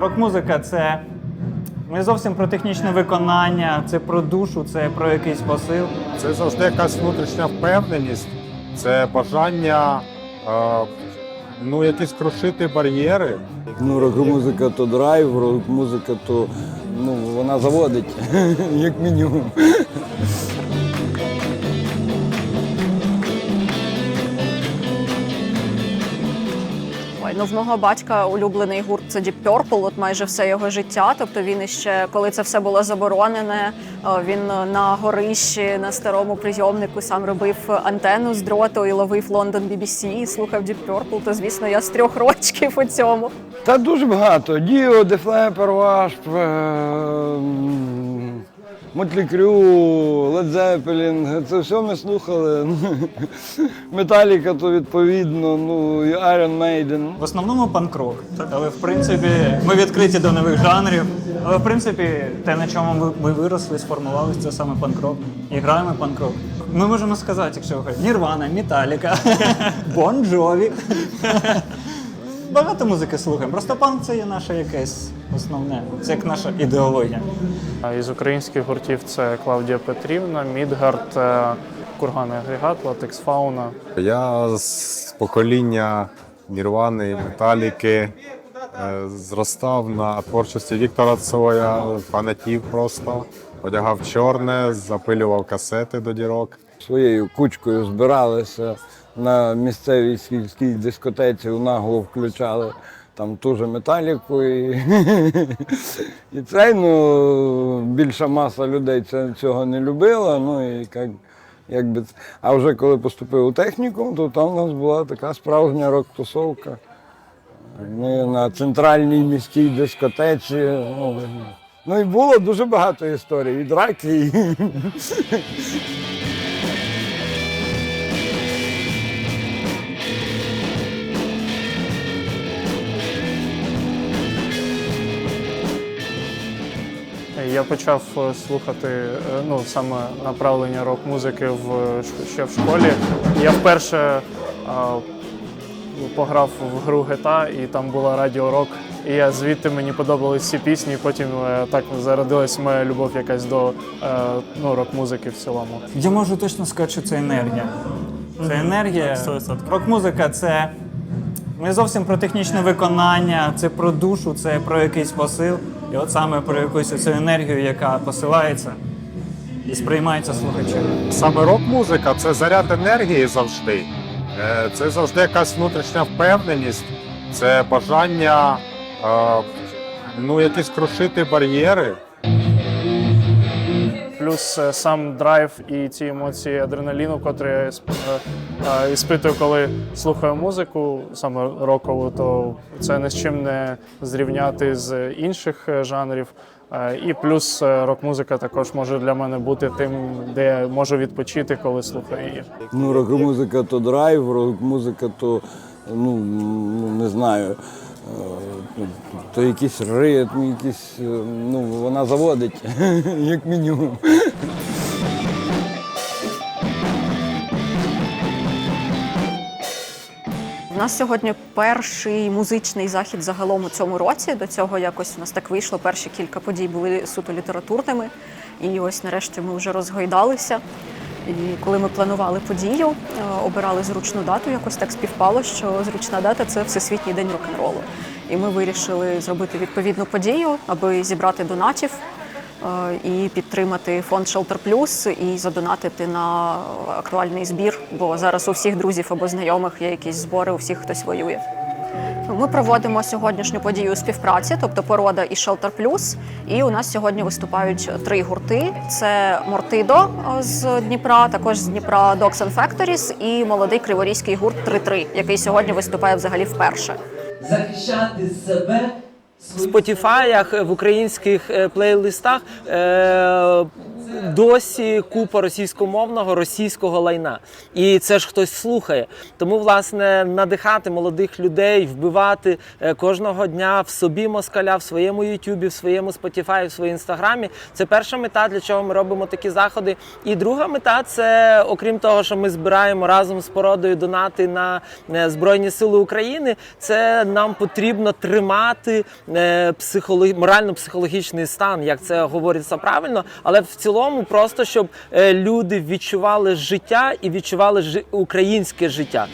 Рок-музика це не зовсім про технічне виконання, це про душу, це про якийсь посил. Це завжди якась внутрішня впевненість, це бажання е, ну, якісь крушити бар'єри. Ну, рок-музика то драйв, рок-музика то ну, вона заводить, як мінімум. Ну в мого батька улюблений гурт це Deep Purple, от майже все його життя. Тобто він іще, коли це все було заборонене, е, він на горищі на старому прийомнику сам робив антенну з дроту і ловив Лондон BBC і слухав Deep Purple, То звісно, я з трьох рочків у цьому. Та дуже багато. Діо, Дефлепер, Вашп, Крю, Лед Зепелін. Це все ми слухали. Металіка то відповідно, ну і Iron Maiden. В основному панк-рок. Але в принципі ми відкриті до нових жанрів. Але в принципі, те, на чому ми, виросли, сформувалися, це саме панк-рок. І граємо панк-рок. Ми можемо сказати, якщо ви Нірвана, Металіка, Бон Джові. Багато музики слухаємо. Просто панк це є наше якесь основне. Це як наша ідеологія. А Із українських гуртів це Клавдія Петрівна, Мідгард, е, Курганний агрегат, Латекс Фауна. Я з покоління Нірвани, Металіки е, зростав на творчості Віктора Цоя, фанатів просто. Одягав чорне, запилював касети до дірок. Своєю кучкою збиралися на місцевій сільській дискотеці, нагло включали там ту же металіку. І, і цей, ну, більша маса людей це, цього не любила. Ну, і як, якби, а вже коли поступив у техніку, то там у нас була така справжня рок-тусовка. Ми на центральній міській дискотеці. Ну, ну і було дуже багато історій, і драки. І... Я почав е, слухати е, ну, саме направлення рок-музики в, е, ш- ще в школі. Я вперше а, пограв в гру GTA, і там була радіо рок. І я звідти мені подобались всі пісні, і потім так зародилась моя любов якась до е, ну, рок-музики в цілому. Я можу точно сказати, що це енергія. Це енергія. Рок-музика це не зовсім про технічне виконання, це про душу, це про якийсь посил. І от саме про якусь цю енергію, яка посилається і сприймається слухачем. Саме рок-музика це заряд енергії завжди. Е, Це завжди якась внутрішня впевненість, це бажання е, ну, якісь крушити бар'єри. Плюс е, сам драйв і ці емоції адреналіну, котрі я е, е, іспитую, коли слухаю музику, саме рокову, то це ні з чим не зрівняти з інших жанрів. І плюс рок-музика також може для мене бути тим, де я можу відпочити, коли слухаю її. Ну, рок-музика то драйв, рок-музика то, ну, ну, не знаю, то якийсь ритм, якийсь, е, ну, вона заводить, як мінімум. У нас сьогодні перший музичний захід загалом у цьому році. До цього якось у нас так вийшло. Перші кілька подій були суто літературними. І ось нарешті ми вже розгойдалися. І коли ми планували подію, е, обирали зручну дату, якось так співпало, що зручна дата це Всесвітній день рок-н-ролу. І ми вирішили зробити відповідну подію, аби зібрати донатів е, і підтримати фонд Shelter Plus і задонатити на актуальний збір, бо зараз у всіх друзів або знайомих є якісь збори, у всіх хтось воює. Ми проводимо сьогоднішню подію у співпраці, тобто порода і Shelter Plus. І у нас сьогодні виступають три гурти: це Мортидо е, з Дніпра, також з Дніпра Dogs and Factories і молодий криворізький гурт 3-3, який сьогодні виступає взагалі вперше. захищати себе. в Спотіфаях, в українських е, плейлистах е, досі купа російськомовного російського лайна. І це ж хтось слухає. Тому, власне, надихати молодих людей, вбивати е, кожного дня в собі москаля, в своєму Ютубі, в своєму Spotify, в своїй інстаграмі. Це перша мета, для чого ми робимо такі заходи. І друга мета це, окрім того, що ми збираємо разом з породою донати на е, Збройні Сили України. Це нам потрібно тримати е, психолог... морально-психологічний стан, як це говориться правильно, але в цілому просто щоб е, люди відчували життя і відчували українське життя.